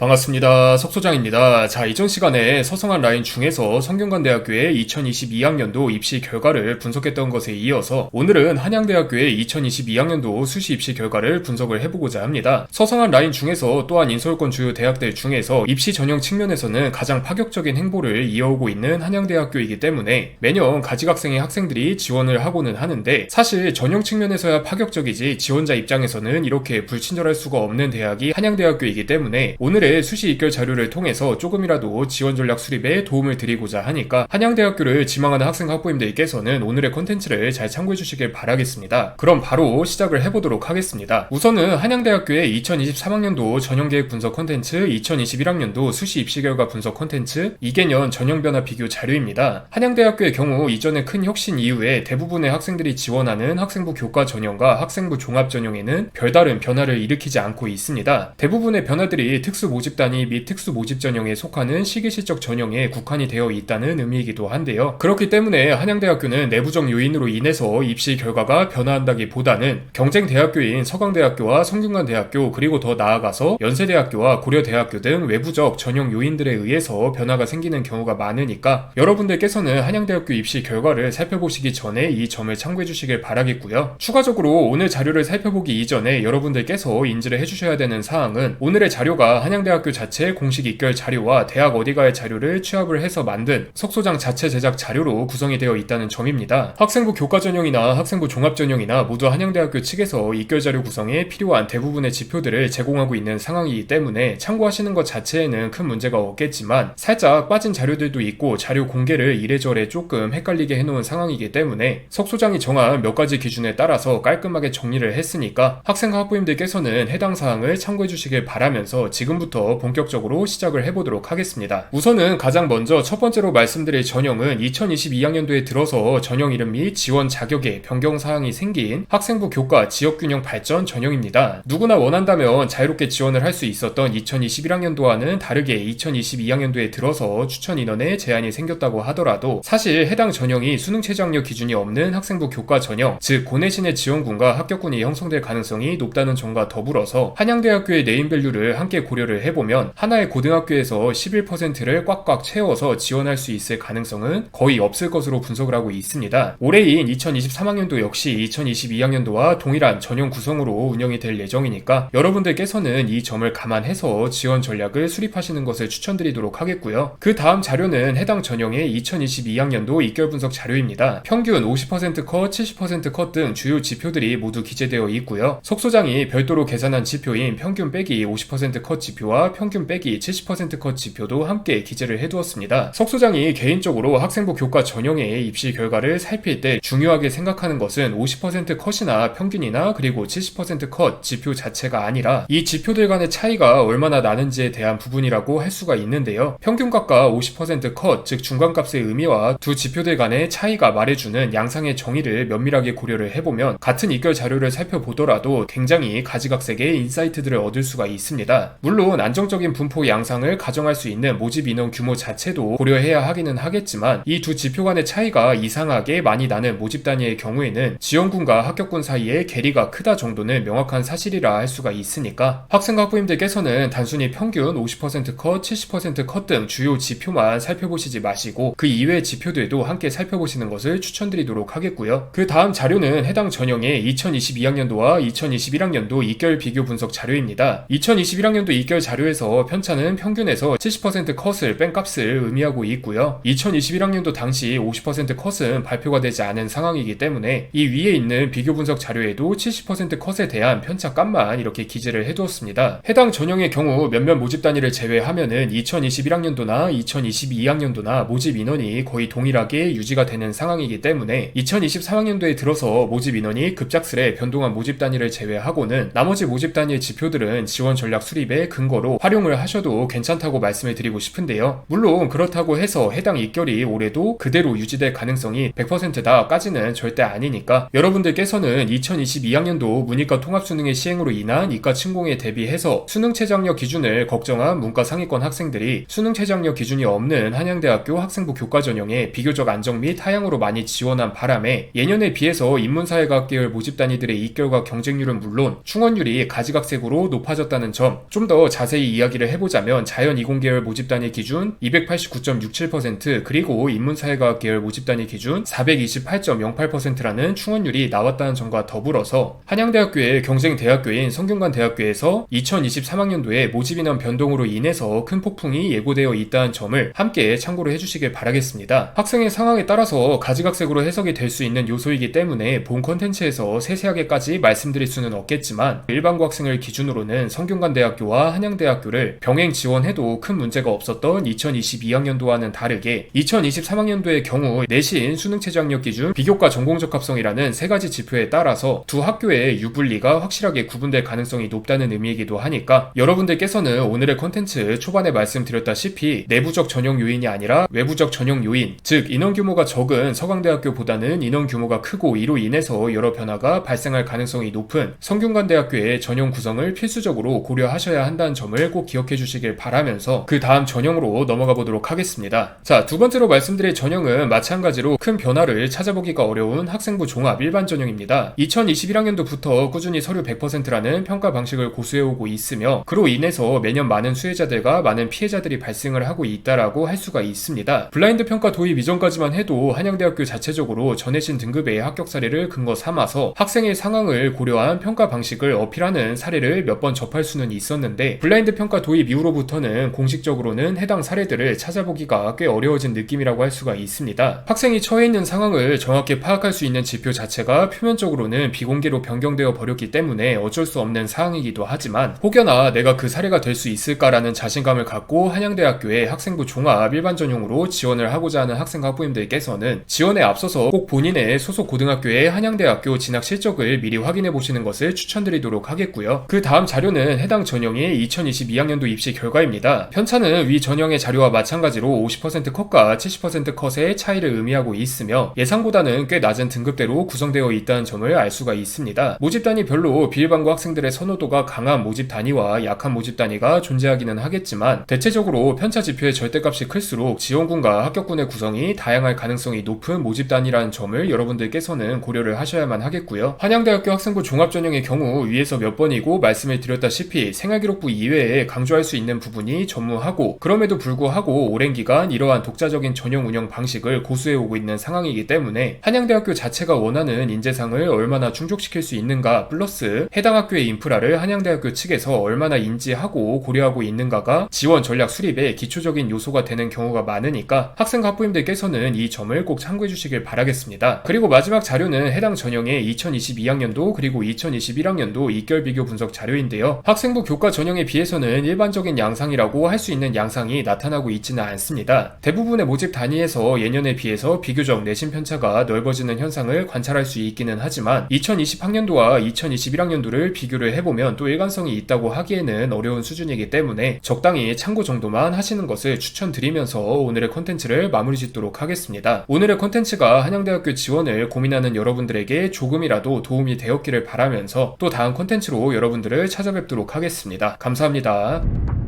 반갑습니다. 석소장입니다. 자, 이전 시간에 서성한 라인 중에서 성균관대학교의 2022학년도 입시 결과를 분석했던 것에 이어서 오늘은 한양대학교의 2022학년도 수시 입시 결과를 분석을 해보고자 합니다. 서성한 라인 중에서 또한 인서울권 주요 대학들 중에서 입시 전형 측면에서는 가장 파격적인 행보를 이어오고 있는 한양대학교이기 때문에 매년 가지각생의 학생들이 지원을 하고는 하는데 사실 전형 측면에서야 파격적이지 지원자 입장에서는 이렇게 불친절할 수가 없는 대학이 한양대학교이기 때문에 오늘의 수시 입결 자료를 통해서 조금이라도 지원 전략 수립에 도움을 드리고자 하니까 한양대학교를 지망하는 학생 학부모님들께서는 오늘의 컨텐츠를 잘 참고해 주시길 바라겠습니다. 그럼 바로 시작을 해보도록 하겠습니다. 우선은 한양대학교의 2023학년도 전형계획 분석 컨텐츠, 2021학년도 수시 입시 결과 분석 컨텐츠, 2개년 전형 변화 비교 자료입니다. 한양대학교의 경우 이전에 큰 혁신 이후에 대부분의 학생들이 지원하는 학생부 교과 전형과 학생부 종합 전형에는 별다른 변화를 일으키지 않고 있습니다. 대부분의 변화들이 특수 모집 단위 및 특수 모집 전형에 속하는 시기실적 전형에 국한이 되어 있다는 의미이기도 한데요. 그렇기 때문에 한양대학교는 내부적 요인으로 인해서 입시 결과가 변화한다기보다는 경쟁 대학교인 서강대학교와 성균관대학교 그리고 더 나아가서 연세대학교와 고려대학교 등 외부적 전형 요인들에 의해서 변화가 생기는 경우가 많으니까 여러분들께서는 한양대학교 입시 결과를 살펴보시기 전에 이 점을 참고해 주시길 바라겠고요. 추가적으로 오늘 자료를 살펴보기 이전에 여러분들께서 인지를 해주셔야 되는 사항은 오늘의 자료가 한양대 학교 자체 공식 입결 자료와 대학 어디가의 자료를 취합을 해서 만든 석소장 자체 제작 자료로 구성이 되어 있다는 점입니다. 학생부 교과 전형이나 학생부 종합 전형이나 모두 한양대학교 측에서 입결 자료 구성에 필요한 대부분의 지표들을 제공하고 있는 상황이기 때문에 참고하시는 것 자체에는 큰 문제가 없겠지만 살짝 빠진 자료들도 있고 자료 공개를 이래저래 조금 헷갈리게 해놓은 상황이기 때문에 석소장이 정한 몇 가지 기준에 따라서 깔끔하게 정리를 했으니까 학생 학부님들께서는 해당 사항을 참고해 주시길 바라면서 지금부터 본격적으로 시작을 해보도록 하겠습니다. 우선은 가장 먼저 첫 번째로 말씀드릴 전형은 2022학년도에 들어서 전형 이름 및 지원 자격에 변경 사항이 생긴 학생부 교과 지역균형 발전 전형입니다. 누구나 원한다면 자유롭게 지원을 할 수 있었던 2021학년도와는 다르게 2022학년도에 들어서 추천 인원에 제한이 생겼다고 하더라도 사실 해당 전형이 수능 최저학력 기준이 없는 학생부 교과 전형, 즉 고내신의 지원군과 합격군이 형성될 가능성이 높다는 점과 더불어서 한양대학교의 네임밸류를 함께 고려를 해 보면 하나의 고등학교에서 11%를 꽉꽉 채워서 지원할 수 있을 가능성은 거의 없을 것으로 분석을 하고 있습니다. 올해인 2023학년도 역시 2022학년도와 동일한 전형 구성으로 운영이 될 예정이니까 여러분들께서는 이 점을 감안해서 지원 전략을 수립하시는 것을 추천드리도록 하겠고요. 그 다음 자료는 해당 전형의 2022학년도 입결 분석 자료입니다. 평균 50% 컷, 70%컷 등 주요 지표들이 모두 기재되어 있고요. 속소장이 별도로 계산한 지표인 평균 빼기 50%컷 지표와 평균 빼기 70%컷 지표도 함께 기재를 해두었습니다. 석 소장이 개인적으로 학생부 교과 전형의 입시 결과를 살필 때 중요하게 생각하는 것은 50% 컷이나 평균이나 그리고 70%컷 지표 자체가 아니라 이 지표들 간의 차이가 얼마나 나는지에 대한 부분이라고 할 수가 있는데요. 평균값과 50%컷, 즉 중간값의 의미와 두 지표들 간의 차이가 말해주는 양상의 정의를 면밀하게 고려를 해보면 같은 입결 자료를 살펴보더라도 굉장히 가지각색의 인사이트들을 얻을 수가 있습니다. 물론 안정적인 분포 양상을 가정할 수 있는 모집 인원 규모 자체도 고려해야 하기는 하겠지만 이 두 지표 간의 차이가 이상하게 많이 나는 모집 단위의 경우에는 지원군과 합격군 사이의 괴리가 크다 정도는 명확한 사실이라 할 수가 있으니까 학생 학부님들께서는 단순히 평균 50% 컷, 70%컷 등 주요 지표만 살펴보시지 마시고 그 이외의 지표들도 함께 살펴보시는 것을 추천드리도록 하겠고요. 그 다음 자료는 해당 전형의 2022학년도와 2021학년도 입결 비교 분석 자료입니다. 2021학년도 입결 자료 에서 편차는 평균에서 70% 컷을 뺀 값을 의미하고 있고요. 2021학년도 당시 50% 컷은 발표가 되지 않은 상황이기 때문에 이 위에 있는 비교 분석 자료에도 70% 컷에 대한 편차 값만 이렇게 기재를 해두었습니다. 해당 전형의 경우 몇몇 모집 단위를 제외하면은 2021학년도나 2022학년도나 모집 인원이 거의 동일하게 유지가 되는 상황이기 때문에 2023학년도에 들어서 모집 인원이 급작스레 변동한 모집 단위를 제외하고는 나머지 모집 단위의 지표들은 지원 전략 수립의 근거로 활용을 하셔도 괜찮다고 말씀을 드리고 싶은데요. 물론 그렇다고 해서 해당 입결이 올해도 그대로 유지될 가능성이 100%다까지는 절대 아니니까 여러분들께서는 2022학년도 문이과 통합수능의 시행으로 인한 이과 침공에 대비해서 수능 최저학력 기준을 걱정한 문과 상위권 학생들이 수능 최저학력 기준이 없는 한양대학교 학생부 교과 전형에 비교적 안정 및 하향으로 많이 지원한 바람에 예년에 비해서 인문사회과학 계열 모집 단위들의 입결과 경쟁률은 물론 충원율이 가지각색으로 높아졌다는 점 좀 더 자세히 자세히 이야기를 해보자면 자연 이공 계열 모집 단위 기준 289.67% 그리고 인문사회과학 계열 모집 단위 기준 428.08%라는 충원율이 나왔다는 점과 더불어서 한양대학교의 경쟁 대학교인 성균관 대학교에서 2023학년도에 모집 인원 변동으로 인해서 큰 폭풍이 예고되어 있다는 점을 함께 참고로 해주시길 바라겠습니다. 학생의 상황에 따라서 가지각색으로 해석이 될 수 있는 요소이기 때문에 본 컨텐츠에서 세세하게까지 말씀드릴 수는 없겠지만 일반고 학생을 기준으로는 성균관 대학교와 한양대 학교를 병행 지원해도 큰 문제가 없었던 2022학년도와는 다르게 2023학년도의 경우 내신 수능 최저 학력 기준 비교과 전공 적 합성이라는 세 가지 지표에 따라서 두 학교의 유불리가 확실하게 구분될 가능성이 높다는 의미이기도 하니까 여러분들께서는 오늘의 컨텐츠 초반에 말씀드렸다시피 내부적 전형 요인이 아니라 외부적 전형 요인 즉 인원 규모가 적은 서강대학교보다는 인원 규모가 크고 이로 인해서 여러 변화가 발생할 가능성이 높은 성균관대학교의 전형 구성을 필수적으로 고려하셔야 한다는 점을 꼭 기억해 주시길 바라면서 그 다음 전형으로 넘어가 보도록 하겠습니다. 자, 두 번째로 말씀드릴 전형은 마찬가지로 큰 변화를 찾아보기가 어려운 학생부 종합 일반 전형입니다. 2021학년도부터 꾸준히 서류 100%라는 평가 방식을 고수해오고 있으며 그로 인해서 매년 많은 수혜자들과 많은 피해자들이 발생을 하고 있다라고 할 수가 있습니다. 블라인드 평가 도입 이전까지만 해도 한양대학교 자체적으로 전해신 등급의 합격 사례를 근거 삼아서 학생의 상황을 고려한 평가 방식을 어필하는 사례를 몇 번 접할 수는 있었는데 블라인드 평가 도입 이후로부터는 공식적으로는 해당 사례들을 찾아보기가 꽤 어려워진 느낌이라고 할 수가 있습니다. 학생이 처해 있는 상황을 정확히 파악할 수 있는 지표 자체가 표면적으로는 비공개로 변경되어 버렸기 때문에 어쩔 수 없는 사항이기도 하지만 혹여나 내가 그 사례가 될 수 있을까라는 자신감을 갖고 한양대학교의 학생부 종합 일반 전형으로 지원을 하고자 하는 학생 학부모님들께서는 지원에 앞서서 꼭 본인의 소속 고등학교의 한양대학교 진학 실적을 미리 확인해 보시는 것을 추천드리도록 하겠고요. 그 다음 자료는 해당 전형의 2022학년도 입시 결과입니다. 편차는 위 전형의 자료와 마찬가지로 50% 컷과 70% 컷의 차이를 의미하고 있으며 예상보다는 꽤 낮은 등급대로 구성되어 있다는 점을 알 수가 있습니다. 모집 단위별로 비일반고 학생들의 선호도가 강한 모집 단위와 약한 모집 단위가 존재하기는 하겠지만 대체적으로 편차 지표의 절대값이 클수록 지원군과 합격군의 구성이 다양할 가능성이 높은 모집 단위라는 점을 여러분들께서는 고려를 하셔야만 하겠고요. 한양대학교 학생부 종합전형의 경우 위에서 몇 번이고 말씀을 드렸다시피 생활기록부 이외에 강조할 수 있는 부분이 전무하고 그럼에도 불구하고 오랜 기간 이러한 독자적인 전형 운영 방식을 고수해 오고 있는 상황이기 때문에 한양대학교 자체가 원하는 인재상을 얼마나 충족시킬 수 있는가 플러스 해당 학교의 인프라를 한양대학교 측에서 얼마나 인지하고 고려하고 있는가가 지원 전략 수립의 기초적인 요소가 되는 경우가 많으니까 학생 학부님들께서는 이 점을 꼭 참고해 주시길 바라겠습니다. 그리고 마지막 자료는 해당 전형의 2022학년도 그리고 2021학년도 입결 비교 분석 자료인데요. 학생부 교과 전형에 비해서 는 일반적인 양상이라고 할 수 있는 양상이 나타나고 있지는 않습니다. 대부분의 모집 단위에서 예년에 비해서 비교적 내신 편차가 넓어지는 현상을 관찰할 수 있기는 하지만 2020학년도와 2021학년도를 비교를 해보면 또 일관성이 있다고 하기에는 어려운 수준이기 때문에 적당히 참고 정도만 하시는 것을 추천드리면서 오늘의 컨텐츠를 마무리 짓도록 하겠습니다. 오늘의 컨텐츠가 한양대학교 지원을 고민하는 여러분들에게 조금이라도 도움이 되었기를 바라면서 또 다음 컨텐츠로 여러분들을 찾아뵙도록 하겠습니다. 감사합니다.